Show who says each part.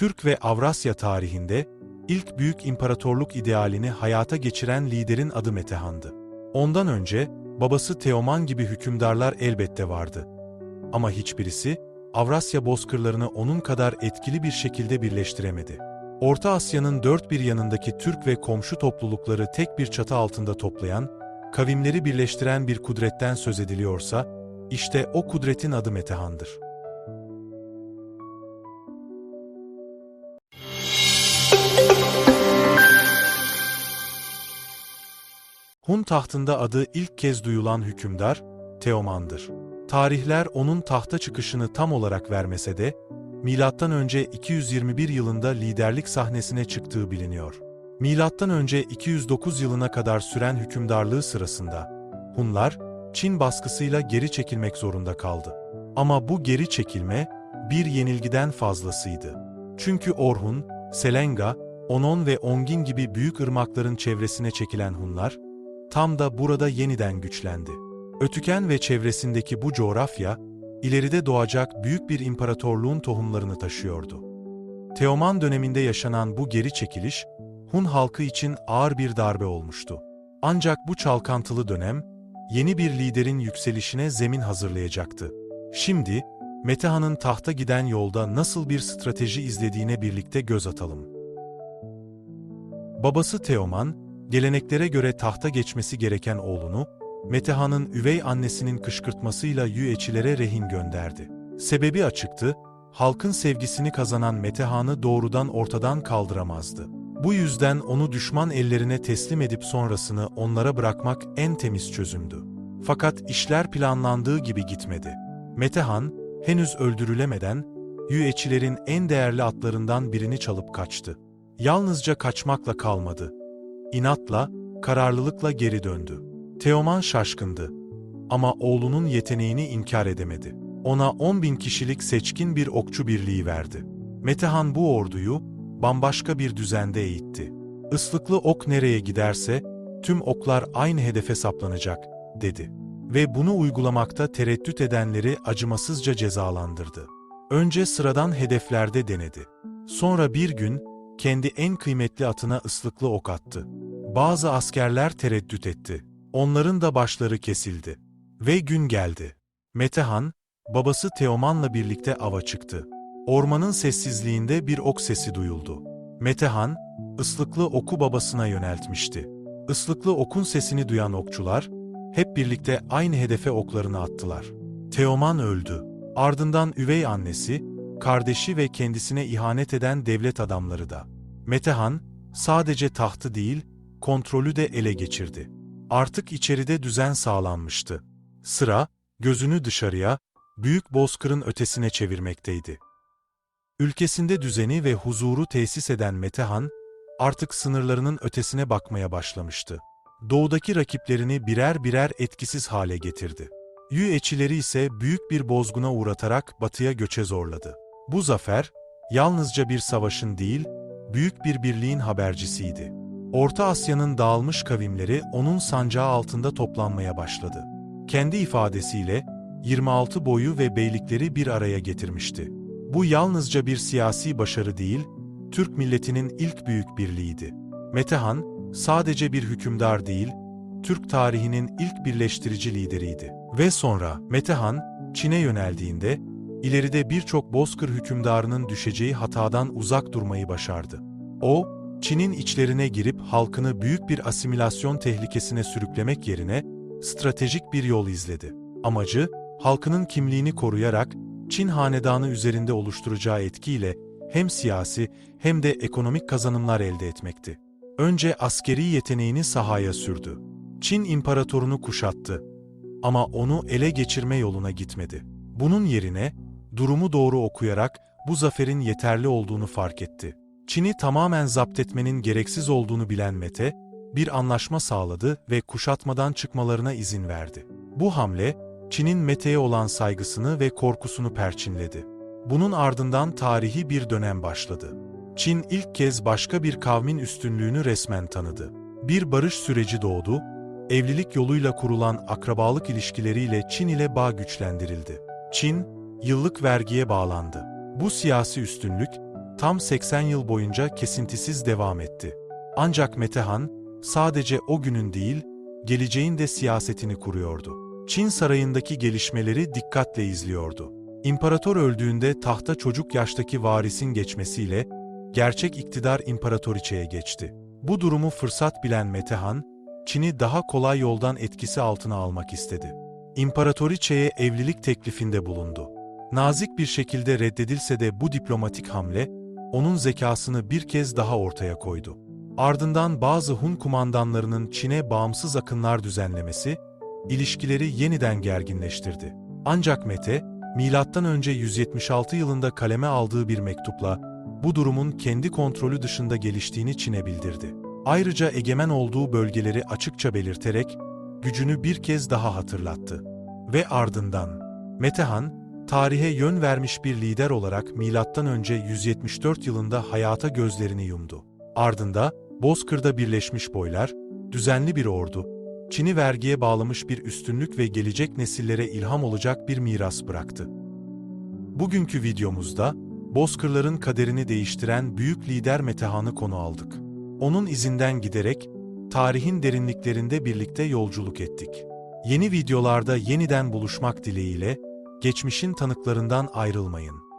Speaker 1: Türk ve Avrasya tarihinde ilk büyük imparatorluk idealini hayata geçiren liderin adı Metehan'dı. Ondan önce babası Teoman gibi hükümdarlar elbette vardı. Ama hiçbirisi Avrasya bozkırlarını onun kadar etkili bir şekilde birleştiremedi. Orta Asya'nın dört bir yanındaki Türk ve komşu toplulukları tek bir çatı altında toplayan, kavimleri birleştiren bir kudretten söz ediliyorsa, işte o kudretin adı Metehan'dır. Hun tahtında adı ilk kez duyulan hükümdar, Teoman'dır. Tarihler onun tahta çıkışını tam olarak vermese de, önce 221 yılında liderlik sahnesine çıktığı biliniyor. Önce 209 yılına kadar süren hükümdarlığı sırasında, Hunlar, Çin baskısıyla geri çekilmek zorunda kaldı. Ama bu geri çekilme, bir yenilgiden fazlasıydı. Çünkü Orhun, Selenga, Onon ve Ongin gibi büyük ırmakların çevresine çekilen Hunlar, tam da burada yeniden güçlendi. Ötüken ve çevresindeki bu coğrafya, ileride doğacak büyük bir imparatorluğun tohumlarını taşıyordu. Teoman döneminde yaşanan bu geri çekiliş, Hun halkı için ağır bir darbe olmuştu. Ancak bu çalkantılı dönem, yeni bir liderin yükselişine zemin hazırlayacaktı. Şimdi, Metehan'ın tahta giden yolda nasıl bir strateji izlediğine birlikte göz atalım. Babası Teoman, geleneklere göre tahta geçmesi gereken oğlunu, Metehan'ın üvey annesinin kışkırtmasıyla Yüeçilere rehin gönderdi. Sebebi açıktı, halkın sevgisini kazanan Metehan'ı doğrudan ortadan kaldıramazdı. Bu yüzden onu düşman ellerine teslim edip sonrasını onlara bırakmak en temiz çözümdü. Fakat işler planlandığı gibi gitmedi. Metehan, henüz öldürülemeden, Yüeçilerin en değerli atlarından birini çalıp kaçtı. Yalnızca kaçmakla kalmadı. İnatla, kararlılıkla geri döndü. Teoman şaşkındı. Ama oğlunun yeteneğini inkar edemedi. Ona 10 bin kişilik seçkin bir okçu birliği verdi. Metehan bu orduyu bambaşka bir düzende eğitti. Islıklı ok nereye giderse tüm oklar aynı hedefe saplanacak, dedi. Ve bunu uygulamakta tereddüt edenleri acımasızca cezalandırdı. Önce sıradan hedeflerde denedi. Sonra bir gün kendi en kıymetli atına ıslıklı ok attı. Bazı askerler tereddüt etti. Onların da başları kesildi. Ve gün geldi. Metehan, babası Teoman'la birlikte ava çıktı. Ormanın sessizliğinde bir ok sesi duyuldu. Metehan, ıslıklı oku babasına yöneltmişti. Islıklı okun sesini duyan okçular, hep birlikte aynı hedefe oklarını attılar. Teoman öldü. Ardından üvey annesi, kardeşi ve kendisine ihanet eden devlet adamları da. Metehan, sadece tahtı değil, kontrolü de ele geçirdi. Artık içeride düzen sağlanmıştı. Sıra, gözünü dışarıya, büyük bozkırın ötesine çevirmekteydi. Ülkesinde düzeni ve huzuru tesis eden Metehan, artık sınırlarının ötesine bakmaya başlamıştı. Doğudaki rakiplerini birer birer etkisiz hale getirdi. Yüeçileri ise büyük bir bozguna uğratarak batıya göçe zorladı. Bu zafer, yalnızca bir savaşın değil, büyük bir birliğin habercisiydi. Orta Asya'nın dağılmış kavimleri onun sancağı altında toplanmaya başladı. Kendi ifadesiyle 26 boyu ve beylikleri bir araya getirmişti. Bu yalnızca bir siyasi başarı değil, Türk milletinin ilk büyük birliğiydi. Metehan, sadece bir hükümdar değil, Türk tarihinin ilk birleştirici lideriydi. Ve sonra Metehan, Çin'e yöneldiğinde, ileride birçok bozkır hükümdarının düşeceği hatadan uzak durmayı başardı. O, Çin'in içlerine girip halkını büyük bir asimilasyon tehlikesine sürüklemek yerine stratejik bir yol izledi. Amacı, halkının kimliğini koruyarak Çin hanedanı üzerinde oluşturacağı etkiyle hem siyasi hem de ekonomik kazanımlar elde etmekti. Önce askeri yeteneğini sahaya sürdü. Çin imparatorunu kuşattı. Ama onu ele geçirme yoluna gitmedi. Bunun yerine durumu doğru okuyarak bu zaferin yeterli olduğunu fark etti. Çin'i tamamen zapt etmenin gereksiz olduğunu bilen Mete, bir anlaşma sağladı ve kuşatmadan çıkmalarına izin verdi. Bu hamle, Çin'in Mete'ye olan saygısını ve korkusunu perçinledi. Bunun ardından tarihi bir dönem başladı. Çin ilk kez başka bir kavmin üstünlüğünü resmen tanıdı. Bir barış süreci doğdu, evlilik yoluyla kurulan akrabalık ilişkileriyle Çin ile bağ güçlendirildi. Çin, yıllık vergiye bağlandı. Bu siyasi üstünlük, tam 80 yıl boyunca kesintisiz devam etti. Ancak Metehan, sadece o günün değil, geleceğin de siyasetini kuruyordu. Çin sarayındaki gelişmeleri dikkatle izliyordu. İmparator öldüğünde tahta çocuk yaştaki varisin geçmesiyle, gerçek iktidar imparatoriçeye geçti. Bu durumu fırsat bilen Metehan, Çin'i daha kolay yoldan etkisi altına almak istedi. İmparatoriçeye evlilik teklifinde bulundu. Nazik bir şekilde reddedilse de bu diplomatik hamle, onun zekasını bir kez daha ortaya koydu. Ardından bazı Hun kumandanlarının Çin'e bağımsız akınlar düzenlemesi, ilişkileri yeniden gerginleştirdi. Ancak Mete, M.Ö. 176 yılında kaleme aldığı bir mektupla, bu durumun kendi kontrolü dışında geliştiğini Çin'e bildirdi. Ayrıca egemen olduğu bölgeleri açıkça belirterek, gücünü bir kez daha hatırlattı. Ve ardından, Metehan, tarihe yön vermiş bir lider olarak M.Ö. 174 yılında hayata gözlerini yumdu. Ardında, Bozkır'da birleşmiş boylar, düzenli bir ordu, Çin'i vergiye bağlamış bir üstünlük ve gelecek nesillere ilham olacak bir miras bıraktı. Bugünkü videomuzda, Bozkırların kaderini değiştiren büyük lider Metehan'ı konu aldık. Onun izinden giderek, tarihin derinliklerinde birlikte yolculuk ettik. Yeni videolarda yeniden buluşmak dileğiyle, geçmişin tanıklarından ayrılmayın.